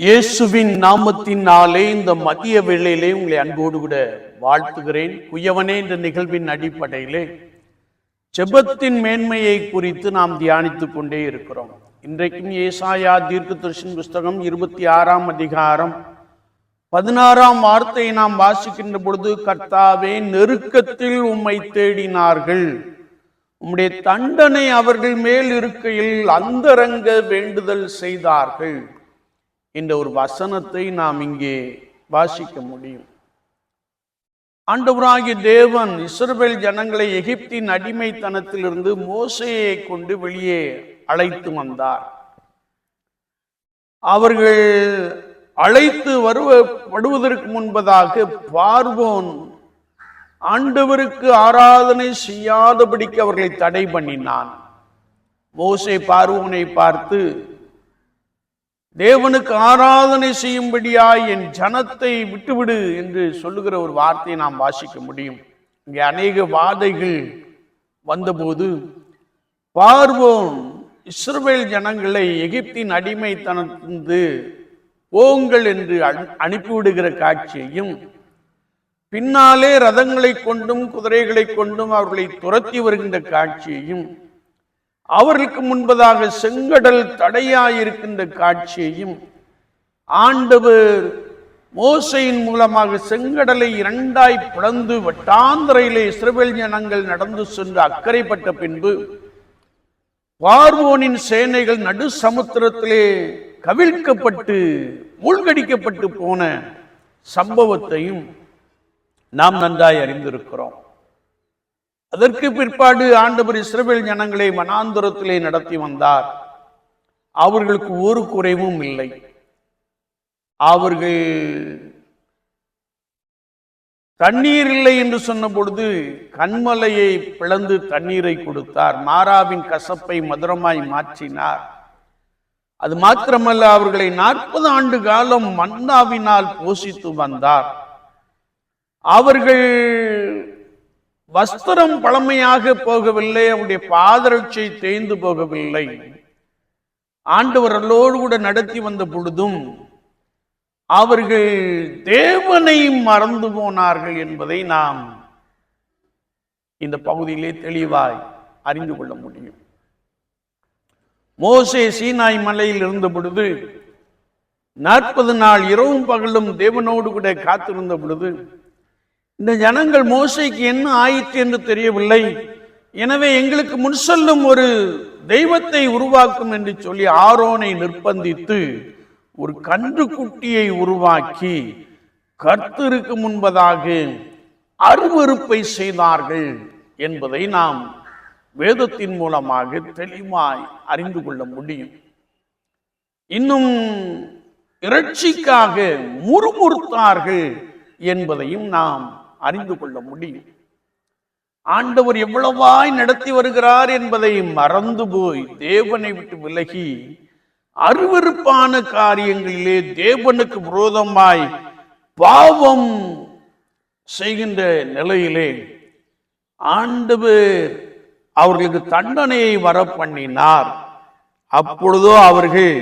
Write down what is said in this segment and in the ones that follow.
இயேசுவின் நாமத்தினாலே இந்த மதிய வேளையிலே உங்களை அன்போடு கூட வாழ்த்துகிறேன். குயவனே என்ற நிகழ்வின் அடிப்படையிலே ஜெபத்தின் மேன்மையை குறித்து நாம் தியானித்துக் கொண்டே இருக்கிறோம். இன்றைக்கும் ஏசாயா தீர்க்கதரிசன புஸ்தகம் இருபத்தி ஆறாம் அதிகாரம் பதினாறாம் வார்த்தையை நாம் வாசிக்கின்ற பொழுது கர்த்தாவே நெருக்கத்தில் உம்மை தேடினார்கள். உம்முடைய தண்டனை அவர்கள் மேல் இருக்கையில் அந்தரங்க வேண்டுதல் செய்தார்கள். என்ற ஒரு வசனத்தை நாம் இங்கே வாசிக்க முடியும். ஆண்டவராகிய தேவன் இஸ்ரவேல் ஜனங்களை எகிப்தின் அடிமைத்தனத்திலிருந்து மோசையை கொண்டு வெளியே அழைத்து வந்தார். அவர்கள் அழைத்து வருவதற்கு முன்பதாக பார்வோன் ஆண்டவருக்கு ஆராதனை செய்யாதபடிக்கு அவர்களை தடை பண்ணினான். மோசை பார்வோனை பார்த்து தேவனுக்கு ஆராதனை செய்யும்படியாய் என் ஜனத்தை விட்டுவிடு என்று சொல்லுகிற ஒரு வார்த்தையை நாம் வாசிக்க முடியும். இங்கே அநேக வாதைகள் வந்தபோது பார்வோன் இஸ்ரேல் ஜனங்களை எகிப்தின் அடிமைத்தனத்திலிருந்து போங்கள் என்று அனு- அனுப்பிவிடுகிற காட்சியையும் பின்னாலே ரதங்களை கொண்டும் குதிரைகளை கொண்டும் அவர்களை துரத்தி வருகின்ற காட்சியையும் அவர்களுக்கு முன்பதாக செங்கடல் தடையாயிருக்கின்ற காட்சியையும் ஆண்டவர் மோசையின் மூலமாக செங்கடலை இரண்டாய் பிளந்து வட்டாந்திரையிலே இஸ்ரவேல் ஜனங்கள் நடந்து சென்று அக்கறைப்பட்ட பின்பு பார்வோனின் சேனைகள் நடு சமுத்திரத்திலே கவிழ்க்கப்பட்டு மூழ்கடிக்கப்பட்டு போன சம்பவத்தையும் நாம் நன்றாய் அறிந்திருக்கிறோம். அதற்கு பிற்பாடு ஆண்டவர் இஸ்ரவேல் ஜனங்களை மனாந்தரத்திலே நடத்தி வந்தார். அவர்களுக்கு ஒரு குறைவும் இல்லை. அவர்கள் தண்ணீர் இல்லை என்று சொன்ன பொழுது கண்மலையை பிளந்து தண்ணீரை கொடுத்தார். மாறாவின் கசப்பை மதுரமாய் மாற்றினார். அது மாத்திரமல்ல அவர்களை நாற்பது ஆண்டு காலம் மன்னாவினால் போஷித்து வந்தார். அவர்கள் வஸ்திரம் பழமையாக போகவில்லை அவருடைய பாதரட்சை தேய்ந்து போகவில்லை. ஆண்டவர்களோடு கூட நடத்தி வந்த பொழுதும் அவர்கள் தேவனை மறந்து போனார்கள் என்பதை நாம் இந்த பகுதியிலே தெளிவாய் அறிந்து கொள்ள முடியும். மோசே சீனாய் மலையில் இருந்த பொழுது நாற்பது நாள் இரவும் பகலும் தேவனோடு கூட காத்திருந்த பொழுது இந்த ஜனங்கள் மோசைக்கு என்ன ஆயிற்று என்று தெரியவில்லை. எனவே எங்களுக்கு முன் செல்லும் ஒரு தெய்வத்தை உருவாக்கும் என்று சொல்லி ஆரோனை நிர்பந்தித்து ஒரு கன்று குட்டியை உருவாக்கி கர்த்தருக்கு முன்பதாக அருவருப்பை செய்தார்கள் என்பதை நாம் வேதத்தின் மூலமாக தெளிவாய் அறிந்து கொள்ள முடியும். இன்னும் இறைச்சிக்காக முறுமுறுத்தார்கள் என்பதையும் நாம் அறிந்து கொள்ள முடியும். ஆண்டவர் எவ்வளவாய் நடத்தி வருகிறார் என்பதை மறந்து போய் தேவனை விட்டு விலகி அருவருப்பான காரியங்களிலே தேவனுக்கு விரோதமாய் பாவம் செய்கின்ற நிலையிலே ஆண்டவர் அவர்களுக்கு தண்டனையை வர பண்ணினார் அப்பொழுதோ அவர்கள்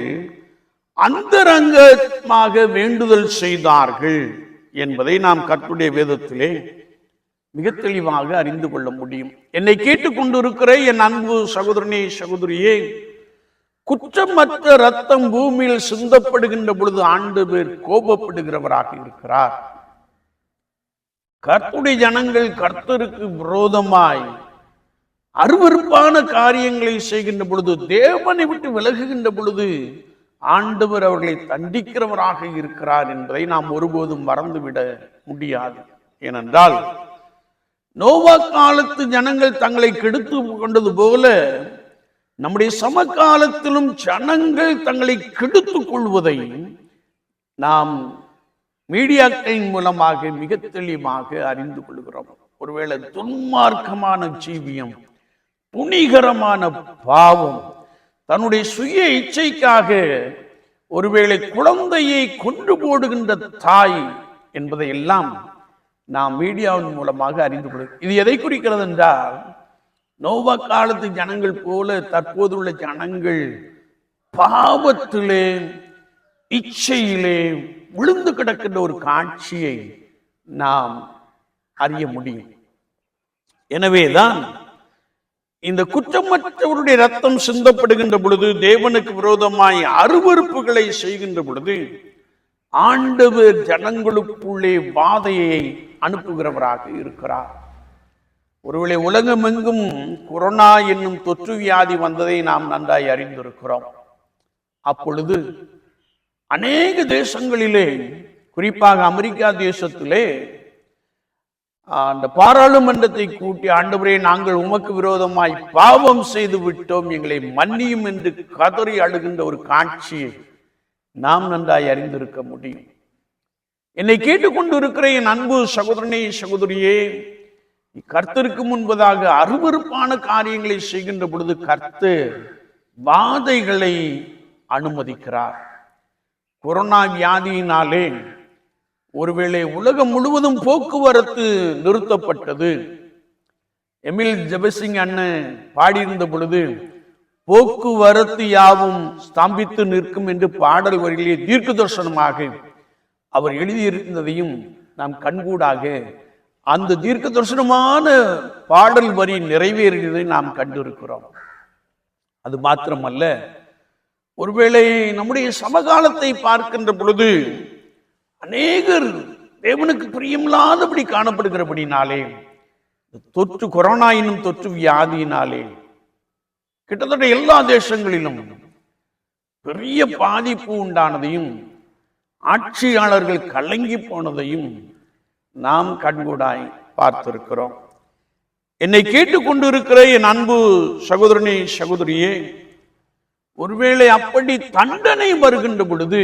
அந்தரங்கமாக வேண்டுதல் செய்தார்கள். என்பதை நாம் கற்றுடைய வேதத்திலே மிக தெளிவாக அறிந்து கொள்ள முடியும். என்னை கேட்டுக்கொண்டிருக்கிற என் அன்பு சகோதரனே சகோதரியே குற்றமற்ற ரத்தம் பூமியில் சிந்தப்படுகின்ற பொழுது ஆண்டு பேர் கோபப்படுகிறவராக இருக்கிறார். கர்த்துடைய ஜனங்கள் கர்த்தருக்கு விரோதமாய் அருவருப்பான காரியங்களை செய்கின்ற பொழுது தேவனை விட்டு விலகுகின்ற பொழுது ஆண்டவர் அவர்களை தண்டிக்கிறவராக இருக்கிறார் என்பதை நாம் ஒருபோதும் மறந்துவிட முடியாது. ஏனென்றால் நோவா காலத்து ஜனங்கள் தங்களை கெடுத்து கொண்டது போல நம்முடைய சமகாலத்திலும் ஜனங்கள் தங்களை கெடுத்துக் கொள்வதை நாம் மீடியாக்களின் மூலமாக மிக தெளிவாக அறிந்து கொள்கிறோம். ஒருவேளை துன்மார்க்கமான ஜீவியம் புனிகரமான பாவம் தன்னுடைய சுய இச்சைக்காக ஒருவேளை குழந்தையை கொண்டு போடுகின்ற தாய் என்பதை எல்லாம் நாம் மீடியாவின் மூலமாக அறிந்து கொள்கிறோம் இது எதை குறிக்கிறது என்றால் நோவா காலத்து ஜனங்கள் போல தற்போதுள்ள ஜனங்கள் பாவத்திலே இச்சையிலே விழுந்து கிடக்கின்ற ஒரு காட்சியை நாம் அறிய முடியும். எனவேதான் இந்த குற்றமற்றவருடைய ரத்தம் சிந்தப்படுகின்ற பொழுது தேவனுக்கு விரோதமாய் அருவருப்புகளை செய்கின்ற பொழுது ஆண்டவர் ஜனங்களுக்குள்ளே வாதையை அனுப்புகிறவராக இருக்கிறார். ஒருவேளை உலகமெங்கும் கொரோனா என்னும் தொற்று வியாதி வந்ததை நாம் நன்றாய் அறிந்திருக்கிறோம். அப்பொழுது அநேக தேசங்களிலே குறிப்பாக அமெரிக்கா தேசத்திலே அந்த பாராளுமன்றத்தை கூட்டி ஆண்டவரே நாங்கள் உமக்கு விரோதமாய் பாவம் செய்து விட்டோம். எங்களை மன்னியும் என்று கதறி அழுகின்ற ஒரு காட்சியை நாம் நன்றாய் அறிந்திருக்க முடியும். என்னை கேட்டுக்கொண்டு இருக்கிற என் அன்பு சகோதரனே சகோதரியே கர்த்தருக்கு முன்பதாக அருவருப்பான காரியங்களை செய்கின்ற பொழுது கர்த்து வாதைகளை அனுமதிக்கிறார். கொரோனா வியாதியினாலே ஒருவேளை உலகம் முழுவதும் போக்குவரத்து நிறுத்தப்பட்டது. எமில் ஜெபசிங் அண்ணன் பாடியிருந்த பொழுது போக்குவரத்து யாவும் ஸ்தம்பித்து நிற்கும் என்று பாடல் வரிகளே தீர்க்க தரிசனமாக அவர் எழுதியிருந்ததையும் நாம் கண்கூடாக அந்த தீர்க்க தரிசனமான பாடல் வரி நிறைவேறியதை நாம் கண்டிருக்கிறோம். அது மாத்திரமல்ல ஒருவேளை நம்முடைய சமகாலத்தை பார்க்கின்ற பொழுது அநேகர் தேவனுக்கு பிரியமில்லாதபடி காணப்படுகிறபடினாலே தொற்று கொரோனா என்னும் தொற்று வியாதியினாலே கிட்டத்தட்ட எல்லா தேசங்களிலும் பெரிய பாதிப்பு உண்டானதையும் ஆட்சியாளர்கள் கலங்கி போனதையும் நாம் கண்கூடாய் பார்த்திருக்கிறோம். என்னை கேட்டுக்கொண்டிருக்கிற என் அன்பு சகோதரனே சகோதரியே ஒருவேளை அப்படி தண்டனை வருகின்ற பொழுது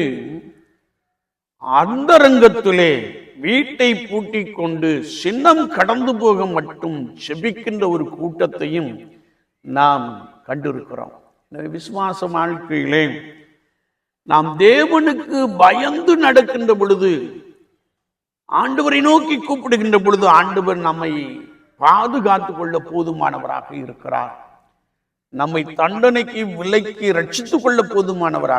அந்தரங்கத்திலே வீட்டை பூட்டிக் கொண்டு சின்னம் கடந்து போக மட்டும் செபிக்கின்ற ஒரு கூட்டத்தையும் நாம் கண்டிருக்கிறோம். எனவே விசுவாச வாழ்க்கையிலே நாம் தேவனுக்கு பயந்து நடக்கின்ற பொழுது ஆண்டவரை நோக்கி கூப்பிடுகின்ற பொழுது ஆண்டவர் நம்மை பாதுகாத்துக் கொள்ள போதுமானவராக இருக்கிறார். நம்மை தண்டனைக்கு விலைக்கு ரட்சித்துக் கொள்ள போதுமானவராக